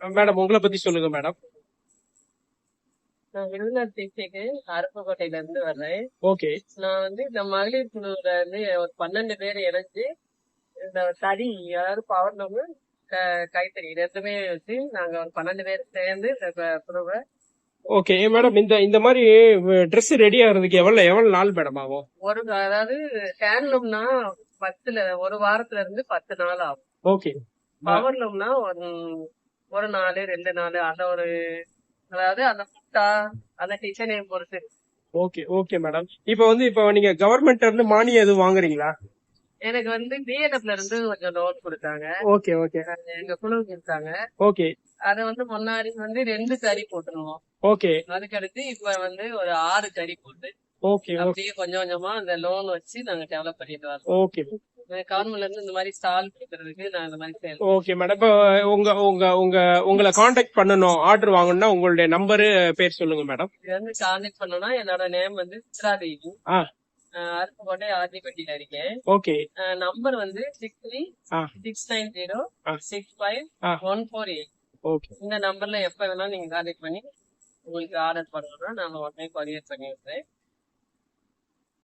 Madam உங்களை பத்தி சொல்லுங்க மேடம். நான் விருதுநகர் டிஸ்ட்ரிக்ட் அருப்புக்கோட்டையில இருந்து வர்றேன். ஓகே. நான் வந்து இந்த மகளிர் குழுல இருந்து ஒரு பன்னெண்டு பேர் இணைஞ்சு இந்த தறி அதாவது லூமு கைத்தறி ரெண்டுமே வச்சு நாங்க ஒரு பன்னெண்டு பேர் சேர்ந்து இந்த குழுவை ஓகே மேடம் இந்த இந்த மாதிரி Dress ரெடி ஆகுறதுக்கு எவ்வளவு எவ்வளவு நாள் மேடம் ஆகும்? ஒரு அதாவது ஹேண்ட்லூம்னா பத்துல ஒரு வாரத்துல இருந்து பத்து நாள் ஆகும். ஓகே. பவர் லூம்னா ஒரு ஒரு நாள் ரெண்டு நாள் அந்த ஒரு அதாவது அந்த புட்டா அந்த டிசைனையும் பொறுத்து. ஓகே ஓகே மேடம் இப்போ வந்து இப்போ நீங்க கவர்மெண்ட்ல இருந்து மானியம் எதுவும் வாங்குறீங்களா? எனக்கு வந்து பிஎன்எஃப்ல இருந்து கொஞ்சம் லோன் கொடுத்தாங்க. Okay okay. எங்க குழுவுக்கு இருக்காங்க ஓகே. அத வந்து முன்னாடி வந்து ரெண்டு கறி போட்டுருவோம். ஓகே. அதுக்கடுத்து இப்ப வந்து ஒரு ஆறு கறி போட்டு ஓகே அப்படியே கொஞ்சம் கொஞ்சமா அந்த லோன் வச்சு நாங்க டெவலப் பண்ணிட்டு வரோம். ஓகே கவர்மெண்ட்ல இருந்து இந்த மாதிரி ஸ்டால் கொடுக்கறதுக்கு நான் இந்த மாதிரி ஓகே மேடம் இப்போ உங்க உங்க உங்க உங்களை காண்டாக்ட் பண்ணணும் ஆர்டர் வாங்கணும்னா உங்களுடைய நம்பரு பேர் சொல்லுங்க மேடம் இது வந்து பண்ணோம்னா என்னோட நேம் வந்து சித்ராதேவி அருப்புக்கோட்டை ஆர்டிபட்டியில இருக்கேன். ஓகே நம்பர் வந்து six three. Six nine zero. Six five. One four eight okay இந்த நம்பர்ல எப்ப வேணாலும் நீங்க கான்டாக்ட் பண்ணி உங்களுக்கு ஆர்டர் பண்ணணும்னா நாங்க உடனே கொரியர் பண்ணி விடுறேன்